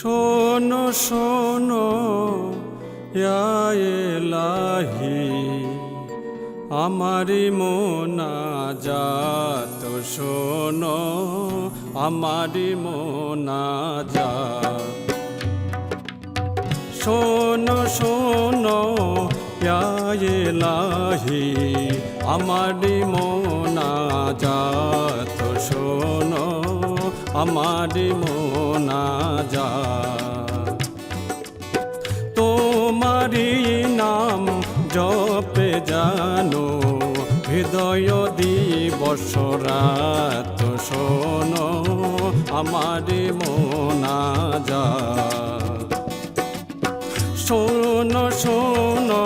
শোনো শোনো এলাহি আমারি মোনাজাত, শোনো, আমারি মোনাজাত। শোনো শোনো, ইয়া এলাহি আমারি মোনাজাত, শোনো আমারি মোনাজাত তোমারি নাম জপে জানো, হৃদয় দিবস রাত শোনো, আমারি মোনাজাত শোনো শোনো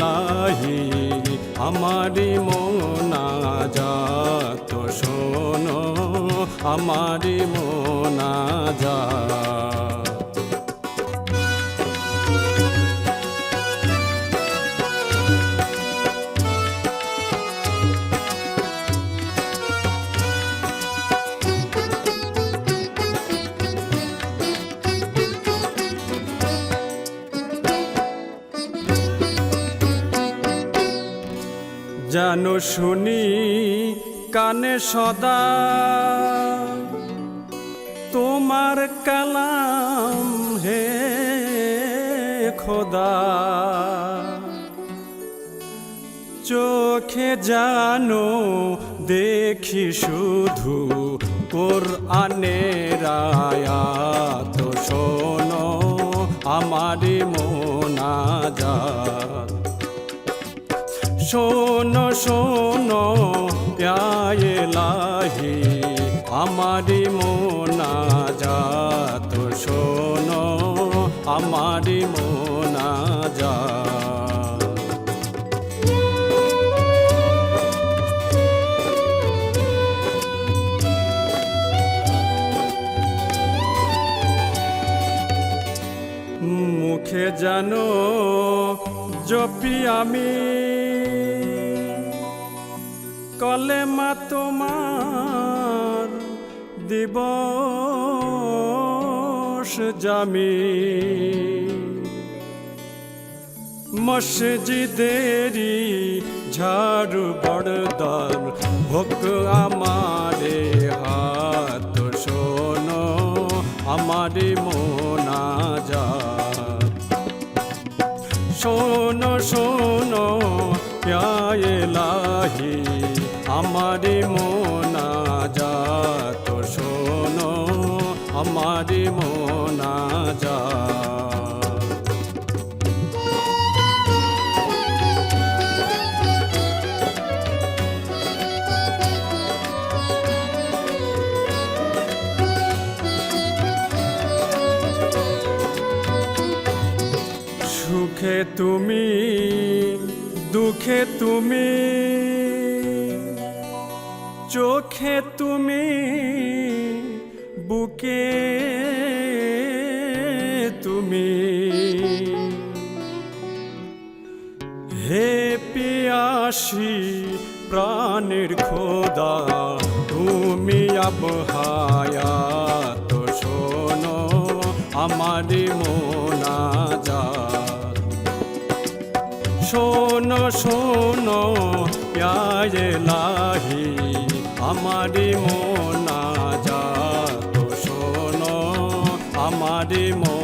লাহি, আমারি তো শোনো। আমারি মোনাজাত জানো শুনি কানে সদা। তোমার কালাম হে খোদা। চোখে জানো, দেখি শুধু কোর আনের আয়াত। শোনো আমারি মোনাজাত। শোনো শোনো লাহি আমারি মোনাজাত শোনো আমারি মোনাজাত মুখে জানো জপি আমি কলেমা তোমার দিবস জামি। মসজিদেরি ঝাড়ু বড়দার ভোগ আমারে হাত শোনো, আমারে মোনা মোনাজাত। শোনো শোনো লাহি আমারি মোনাজাত শোনো আমারি মোনাজাত সুখে তুমি দুঃখে তুমি চোখে তুমি বুকে তুমি। হে পিয়াসি প্রাণের খোদা, তুমি আবহায়াত শোনো আমারি মোনাজাত। শোনো শোনো লাহি আমারি মোনা যা তো শোনো আমারি মোনাজাত